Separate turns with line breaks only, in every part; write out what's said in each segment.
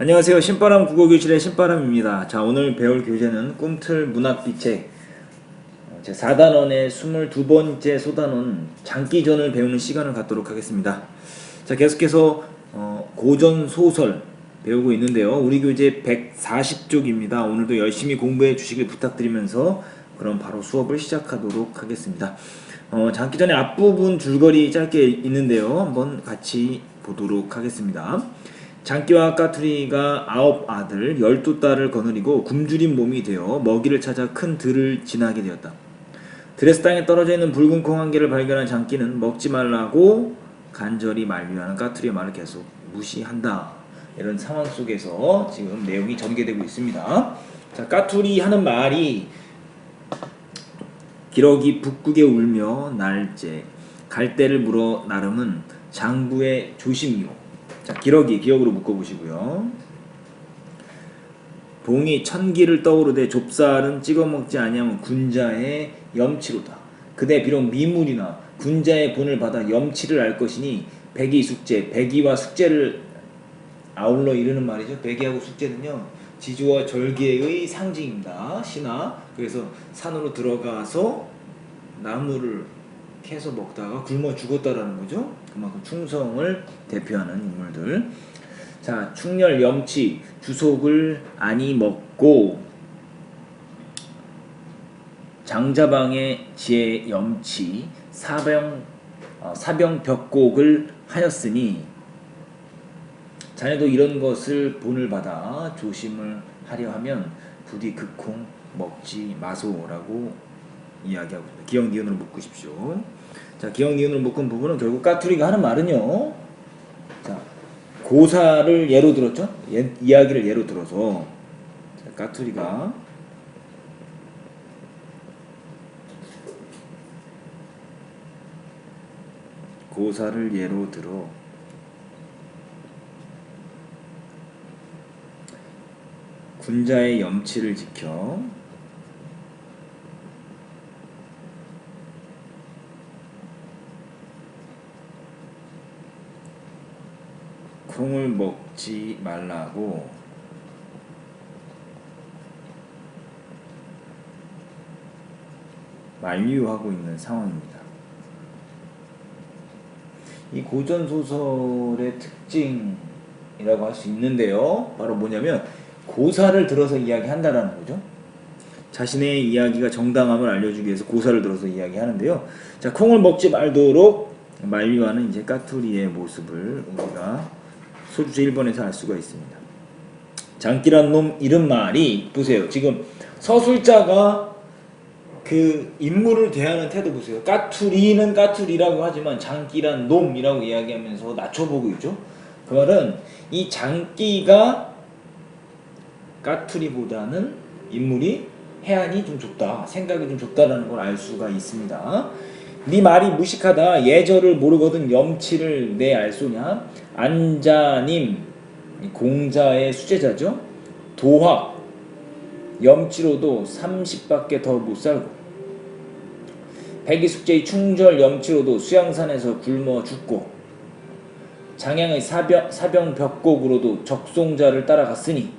안녕하세요. 신바람 국어교실의 신바람입니다. 자, 오늘 배울 교재는 꿈틀 문학비책 어, 제 4단원의 22번째 소단원 장기전을 배우는 시간을 갖도록 하겠습니다. 자, 계속해서 어, 고전 소설 배우고 있는데요. 우리 교재 140쪽입니다. 오늘도 열심히 공부해 주시길 부탁드리면서 그럼 바로 수업을 시작하도록 하겠습니다. 어, 장기전의 앞부분 줄거리 짧게 있는데요. 한번 같이 보도록 하겠습니다. 장기와 까투리가 아홉 아들 열두 딸을 거느리고 굶주린 몸이 되어 먹이를 찾아 큰 들을 지나게 되었다. 드레스 땅에 떨어져 있는 붉은 콩 한 개를 발견한 장기는 먹지 말라고 간절히 만류하는 까투리의 말을 계속 무시한다. 이런 상황 속에서 지금 내용이 전개되고 있습니다. 자, 까투리 하는 말이 기러기 북극에 울며 날제 갈대를 물어 나름은 장부의 조심이요. 자, 기러기 기억으로 묶어보시고요. 봉이 천기를 떠오르되 좁쌀은 찍어 먹지 아니하면 군자의 염치로다. 그대 비록 미물이나 군자의 본을 받아 염치를 알 것이니 백이 숙제, 백이와 숙제를 아울러 이르는 말이죠. 백이하고 숙제는요. 지주와 절기의 상징입니다. 신화. 그래서 산으로 들어가서 나무를 캐서 먹다가 굶어 죽었다라는 거죠. 그만큼 충성을 대표하는 인물들. 자, 충렬 염치 주속을 아니 먹고 장자방의 지혜 염치 사병 어, 사병 벽곡을 하였으니 자네도 이런 것을 본을 받아 조심을 하려 하면 부디 극콩 먹지 마소라고 이야기하고 있습니다. 기억 니은으로 묶으십시오. 자, 기억 니은으로 묶은 부분은 결국 까투리가 하는 말은요. 자, 고사를 예로 들었죠? 예, 이야기를 예로 들어서 자, 까투리가 고사를 예로 들어 군자의 염치를 지켜 콩을 먹지 말라고 만류하고 있는 상황입니다. 이 고전 소설의 특징이라고 할 수 있는데요. 바로 뭐냐면 고사를 들어서 이야기한다라는 거죠. 자신의 이야기가 정당함을 알려주기 위해서 고사를 들어서 이야기하는데요. 자, 콩을 먹지 말도록 만류하는 이제 까투리의 모습을 우리가 소주제 1번에서 알 수가 있습니다. 장기란 놈 이런 말이 보세요. 지금 서술자가 그 인물을 대하는 태도 보세요. 까투리는 까투리라고 하지만 장기란 놈이라고 이야기하면서 낮춰보고 있죠. 그 말은 이 장기가 까투리보다는 인물이 해안이 좀 좁다, 생각이 좀 좁다라는 걸 알 수가 있습니다. 네 말이 무식하다. 예절을 모르거든 염치를 내 알소냐? 안자님 공자의 수제자죠. 도학 염치로도 30밖에 더 못 살고 백이숙제의 충절 염치로도 수양산에서 굶어 죽고 장양의 사병, 사병 벽곡으로도 적송자를 따라갔으니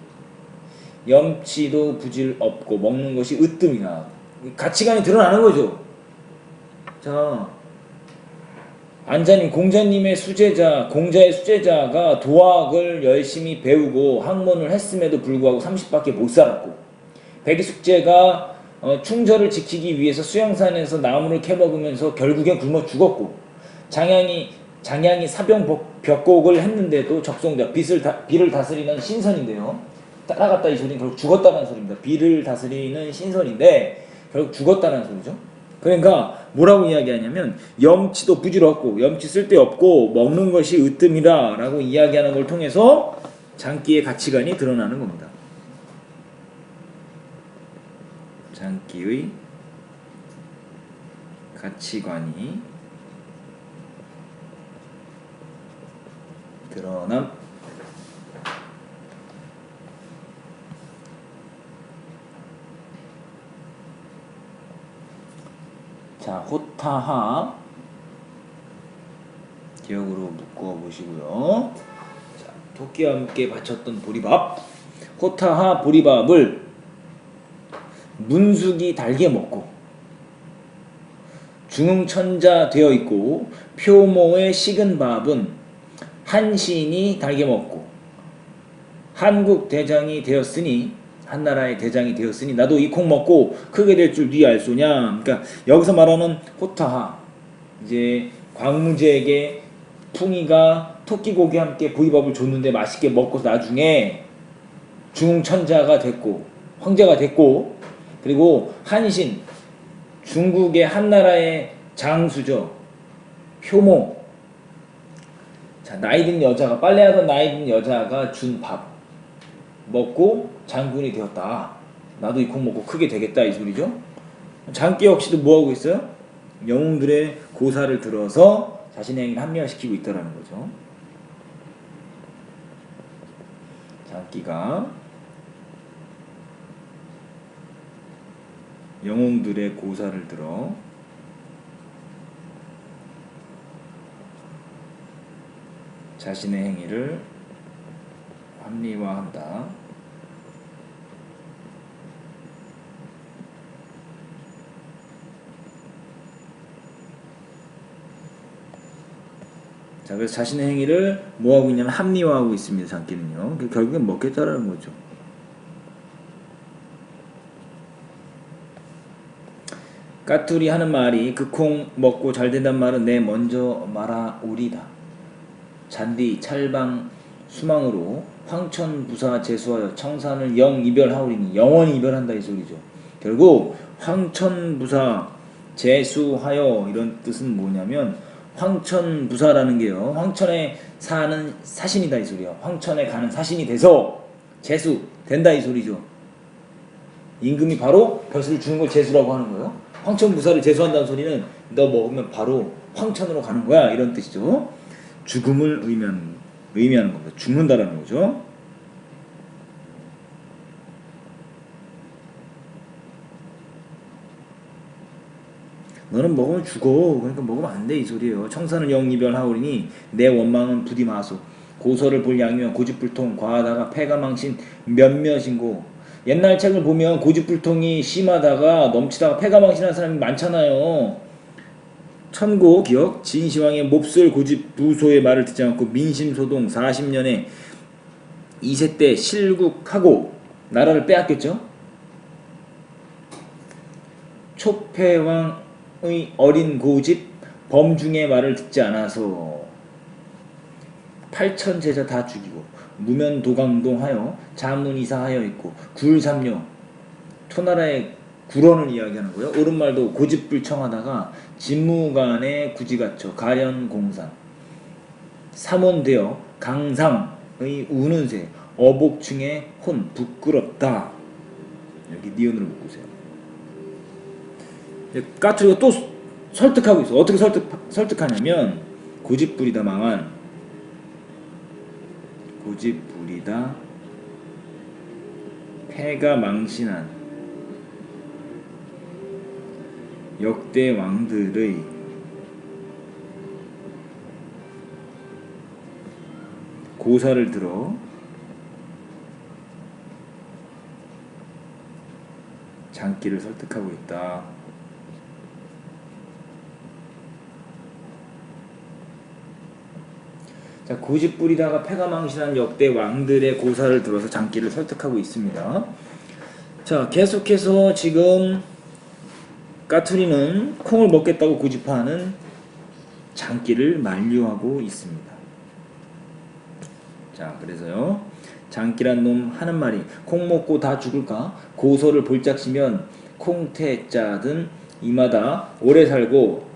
염치도 부질 없고 먹는 것이 으뜸이나 가치관이 드러나는 거죠. 자, 안자님, 공자님의 수제자, 공자의 수제자가 도학을 열심히 배우고 학문을 했음에도 불구하고 30밖에 못 살았고, 백이숙제가 어, 충절을 지키기 위해서 수양산에서 나무를 캐먹으면서 결국엔 굶어 죽었고, 장양이 장양이 사병 벽- 벽곡을 했는데도 적송자 빚을 다, 비를 다스리는 신선인데요. 따라갔다 이 소리는 결국 죽었다는 소리입니다. 비를 다스리는 신선인데 결국 죽었다는 소리죠. 그러니까 뭐라고 이야기하냐면 염치도 부질없고 염치 쓸데없고 먹는 것이 으뜸이다라고 이야기하는 걸 통해서 장기의 가치관이 드러나는 겁니다. 장기의 가치관이 드러남 자, 호 타하 기억으로 묶어 보시고요. 자, 토끼와 함께 바쳤던 보리밥 호타하 보리밥을 문숙이 달게 먹고 중흥천자 되어 있고 표모의 식은 밥은 한신이 달게 먹고 한국 대장이 되었으니 한 나라의 대장이 되었으니 나도 이 콩 먹고 크게 될 줄 네 알소냐? 그러니까 여기서 말하는 호타하 이제 광무제에게 풍이가 토끼고기와 함께 보리밥을 줬는데 맛있게 먹고 나중에 중흥천자가 됐고 황제가 됐고 그리고 한신 중국의 한나라의 장수죠. 효모. 자 나이 든 여자가 빨래하던 나이 든 여자가 준 밥 먹고 장군이 되었다 나도 이 콩 먹고 크게 되겠다 이 소리죠 장기 역시도 뭐하고 있어요? 영웅들의 고사를 들어서 자신의 행위를 합리화시키고 있다라는 거죠 장기가 영웅들의 고사를 들어 자신의 행위를 합리화한다. 자, 그래서 자신의 행위를 뭐하고 있냐면 합리화하고 있습니다. 장기는요. 그 결국엔 먹겠다라는 거죠. 까투리 하는 말이 그 콩 먹고 잘 된단 말은 내 먼저 말아오리다. 잔디 찰방 수망으로 황천 부사 제수하여 청산을 영 이별하오리니 영원히 이별한다 이 소리죠. 결국 황천 부사 제수하여 이런 뜻은 뭐냐면 황천 부사라는 게요. 황천에 사는 사신이다 이 소리야. 황천에 가는 사신이 돼서 제수 된다 이 소리죠. 임금이 바로 벼슬을 주는 걸 제수라고 하는 거예요. 황천 부사를 제수한다는 소리는 너 먹으면 바로 황천으로 가는 거야 이런 뜻이죠. 죽음을 의미하는, 의미하는 겁니다. 죽는다라는 거죠. 너는 먹으면 죽어. 그러니까 먹으면 안 돼 이 소리예요. 청산을 영이별 하오리니 내 원망은 부디 마소. 고서를 볼 양이면 고집불통 과하다가 폐가 망신 몇몇인고 옛날 책을 보면 고집불통이 심하다가 넘치다가 폐가 망신한 사람이 많잖아요. 천고 기억 진시황의 몹쓸 고집 부소의 말을 듣지 않고 민심소동 40년에 2세 때 실국하고 나라를 빼앗겼죠. 촉패왕 의 어린 고집 범중의 말을 듣지 않아서 8천 제자 다 죽이고 무면 도강동하여 자문이사하여 있고 굴삼녀 초나라의 구런을 이야기하는 거예요. 오른말도 고집불청하다가 진무간에 구지갇혀 가련공산 삼원되어 강상의 우는 새 어복충의 혼 부끄럽다. 여기 니은으로 묶으세요. 까투리가 또 설득하고 있어. 어떻게 설득 설득하냐면 고집부리다 망한 고집부리다 패가 망신한 역대 왕들의 고사를 들어 장기를 설득하고 있다. 자, 고집 부리다가 패가 망신한 역대 왕들의 고사를 들어서 장기를 설득하고 있습니다. 자, 계속해서 지금 까투리는 콩을 먹겠다고 고집하는 장기를 만류하고 있습니다. 자, 그래서요. 장기란 놈 하는 말이 콩 먹고 다 죽을까? 고소를 볼짝시면 콩태자든 이마다 오래 살고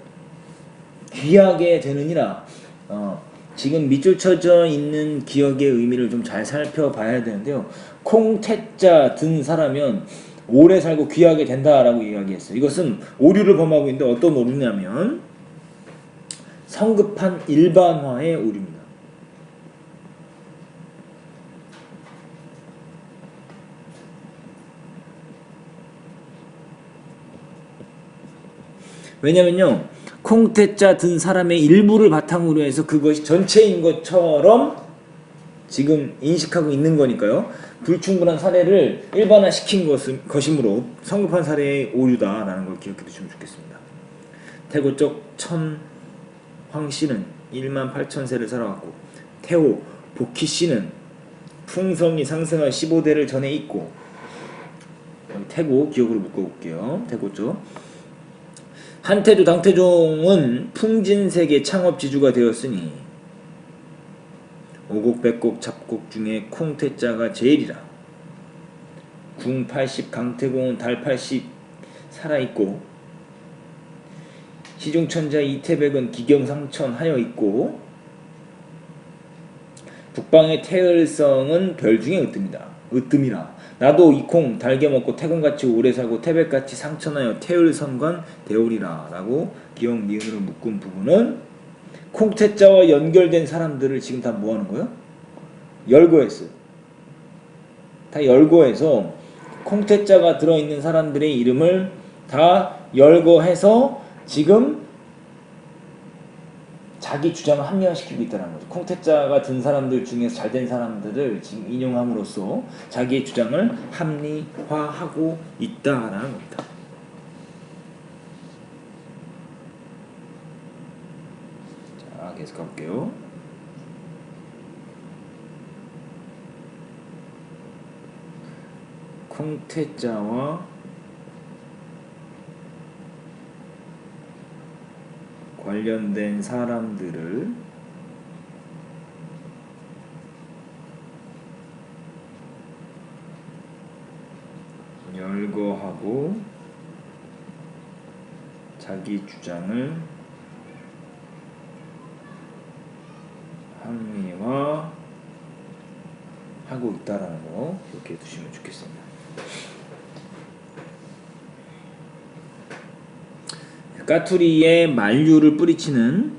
귀하게 되느니라. 어, 지금 밑줄 쳐져 있는 기억의 의미를 좀 잘 살펴봐야 되는데요. 콩태자 든 사라면 오래 살고 귀하게 된다라고 이야기했어요. 이것은 오류를 범하고 있는데 어떤 오류냐면 성급한 일반화의 오류입니다. 왜냐면요. 콩태자 든 사람의 일부를 바탕으로 해서 그것이 전체인 것처럼 지금 인식하고 있는 거니까요. 불충분한 사례를 일반화시킨 것이므로 성급한 사례의 오류다라는 걸 기억해 두시면 좋겠습니다. 태고 쪽 천황 씨는 1만 8천 세를 살아왔고 태호 복희 씨는 풍성이 상승한 15대를 전에 있고 태고 기억으로 묶어볼게요. 태고 쪽 한태조 당태종은 풍진세계 창업 지주가 되었으니 오곡 백곡 잡곡 중에 콩태자가 제일이라 궁 80 강태공은 달 80 살아있고 시중천자 이태백은 기경상천 하여 있고 북방의 태을성은 별 중에 으뜸이다. 으뜸이라. 나도 이 콩 달게 먹고 태공같이 오래 살고 태백같이 상천하여 태을선관 대오리라 라고 기억 니은으로 묶은 부분은 콩태자와 연결된 사람들을 지금 다 뭐하는 거예요? 열거했어요. 다 열거해서 콩태자가 들어있는 사람들의 이름을 다 열거해서 지금 자기 주장을 합리화시키고 있다는 거죠. 콩태자가 든 사람들 중에서 잘 된 사람들을 지금 인용함으로써 자기의 주장을 합리화하고 있다라는 겁니다. 자, 계속 가볼게요. 콩태자와 관련된 사람들을 열거하고 자기 주장을 합리화 하고 있다라는 거 기억해 두시면 좋겠습니다. 까투리에 만류를 뿌리치는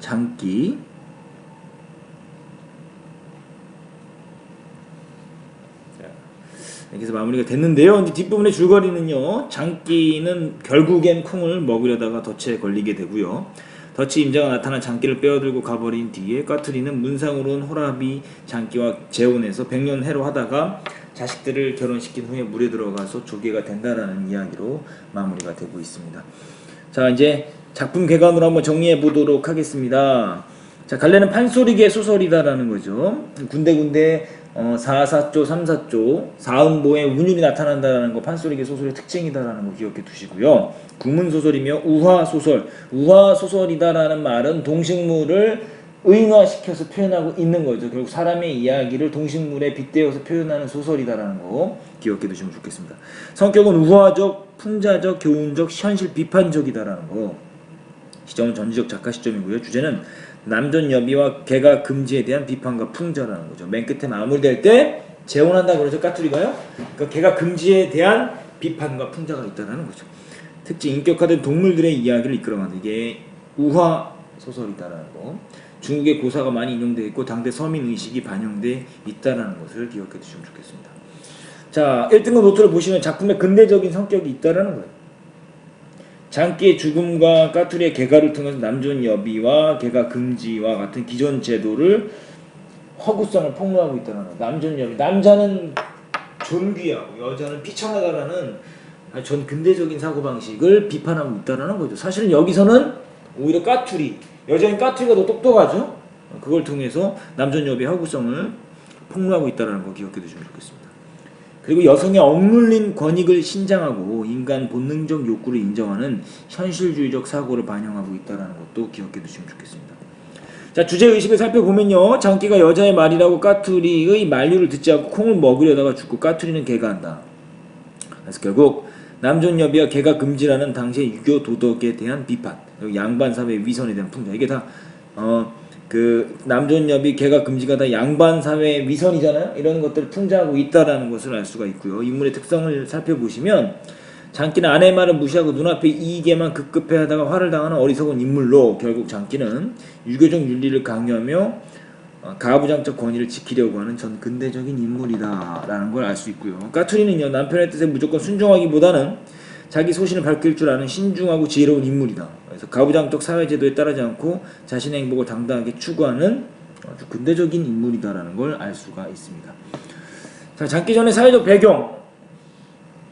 장기 해서 마무리가 됐는데요. 이제 뒷부분의 줄거리는요. 장기는 결국엔 콩을 먹으려다가 덫에 걸리게 되고요. 덫이 임자가 나타나 장기를 빼어들고 가버린 뒤에 까투리는 문상으로 온 호라비 장기와 재혼해서 백년 해로 하다가 자식들을 결혼시킨 후에 물에 들어가서 조개가 된다라는 이야기로 마무리가 되고 있습니다. 자 이제 작품 개관으로 한번 정리해 보도록 하겠습니다. 자 갈래는 판소리계 소설이다라는 거죠. 군데군데 어, 4사조, 3사조, 사음보에 운율이 나타난다라는 거 판소리계 소설의 특징이다라는 거 기억해 두시고요. 구문 소설이며 우화 소설, 우화 소설이다라는 말은 동식물을 의인화시켜서 표현하고 있는 거죠. 결국 사람의 이야기를 동식물에 빗대어서 표현하는 소설이다라는 거 기억해 두시면 좋겠습니다. 성격은 우화적, 풍자적, 교훈적, 현실 비판적이다라는 거. 시점은 전지적 작가 시점이고요. 주제는 남존 여비와 개가 금지에 대한 비판과 풍자라는 거죠. 맨 끝에 마무리될 때 재혼한다 그러죠. 까투리가요. 그러니까 개가 금지에 대한 비판과 풍자가 있다라는 거죠. 특히 인격화된 동물들의 이야기를 이끌어가는 이게 우화 소설이다라는 거. 중국의 고사가 많이 인용되어 있고 당대 서민 의식이 반영돼 있다라는 것을 기억해 두시면 좋겠습니다. 자, 1등급 노트를 보시면 작품의 근대적인 성격이 있다라는 거예요. 장기의 죽음과 까투리의 개가를 통해서 남존 여비와 개가 금지와 같은 기존 제도를 허구성을 폭로하고 있다는 거예요. 남존 여비. 남자는 존귀하고 여자는 비천하다라는 전 근대적인 사고방식을 비판하고 있다는 거죠. 사실은 여기서는 오히려 까투리, 여자인 까투리가 더 똑똑하죠. 그걸 통해서 남존 여비의 허구성을 폭로하고 있다는 거 기억해 두시면 좋겠습니다. 그리고 여성의 억눌린 권익을 신장하고 인간 본능적 욕구를 인정하는 현실주의적 사고를 반영하고 있다는 것도 기억해 두시면 좋겠습니다. 자 주제 의식을 살펴보면요 장기가 여자의 말이라고 까투리의 만류를 듣지 않고 콩을 먹으려다가 죽고 까투리는 개가 한다. 그래서 결국 남존 여비와 개가 금지라는 당시의 유교 도덕에 대한 비판, 양반 사회 위선에 대한 풍자 이게 다 어 그 남존 여비 개가 금지가 다 양반 사회 위선이잖아요. 이런 것들을 풍자하고 있다라는 것을 알 수가 있고요. 인물의 특성을 살펴보시면 장기는 아내의 말을 무시하고 눈앞의 이익에만 급급해하다가 화를 당하는 어리석은 인물로 결국 장기는 유교적 윤리를 강요하며 어, 가부장적 권위를 지키려고 하는 전 근대적인 인물이다라는 걸 알 수 있고요. 까투리는요 남편의 뜻에 무조건 순종하기보다는 자기 소신을 밝힐 줄 아는 신중하고 지혜로운 인물이다. 그래서 가부장적 사회제도에 따르지 않고 자신의 행복을 당당하게 추구하는 아주 근대적인 인물이다라는 걸 알 수가 있습니다. 자, 장기 전의 사회적 배경.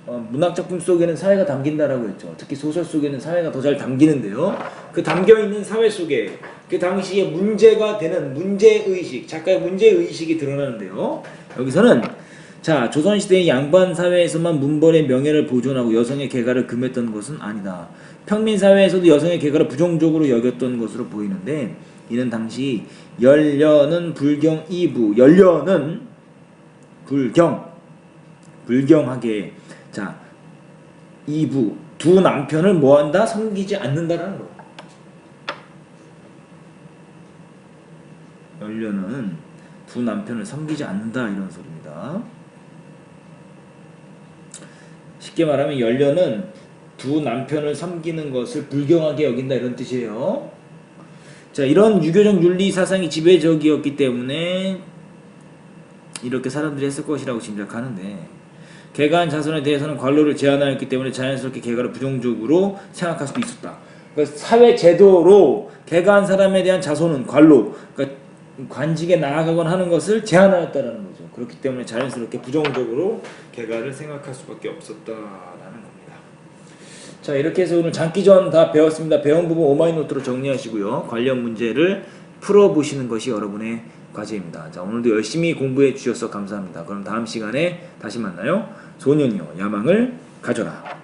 어, 문학 작품 속에는 사회가 담긴다라고 했죠. 특히 소설 속에는 사회가 더 잘 담기는데요. 그 담겨 있는 사회 속에 그 당시에 문제가 되는 문제 의식, 작가의 문제 의식이 드러나는데요. 여기서는 자 조선 시대의 양반 사회에서만 문벌의 명예를 보존하고 여성의 계가를 금했던 것은 아니다. 평민 사회에서도 여성의 계가를 부정적으로 여겼던 것으로 보이는데 이는 당시 열려는 불경 이부 열려는 불경 불경하게 자 이부 두 남편을 뭐한다 섬기지 않는다라는 거. 열려는 두 남편을 섬기지 않는다 이런 소리입니다. 쉽게 말하면 열려는 두 남편을 섬기는 것을 불경하게 여긴다 이런 뜻이에요. 자 이런 유교적 윤리 사상이 지배적이었기 때문에 이렇게 사람들이 했을 것이라고 짐작하는데 개가한 자손에 대해서는 관로를 제한하였기 때문에 자연스럽게 개가를 부정적으로 생각할 수도 있었다. 그러니까 사회 제도로 개가한 사람에 대한 자손은 관로, 그러니까 관직에 나아가거나 하는 것을 제한하였다라는 거죠. 그렇기 때문에 자연스럽게 부정적으로 개가를 생각할 수밖에 없었다라는 겁니다. 자 이렇게 해서 오늘 장기전 다 배웠습니다. 배운 부분 오마이노트로 정리하시고요. 관련 문제를 풀어보시는 것이 여러분의 과제입니다. 자 오늘도 열심히 공부해 주셔서 감사합니다. 그럼 다음 시간에 다시 만나요. 소년이요 야망을 가져라.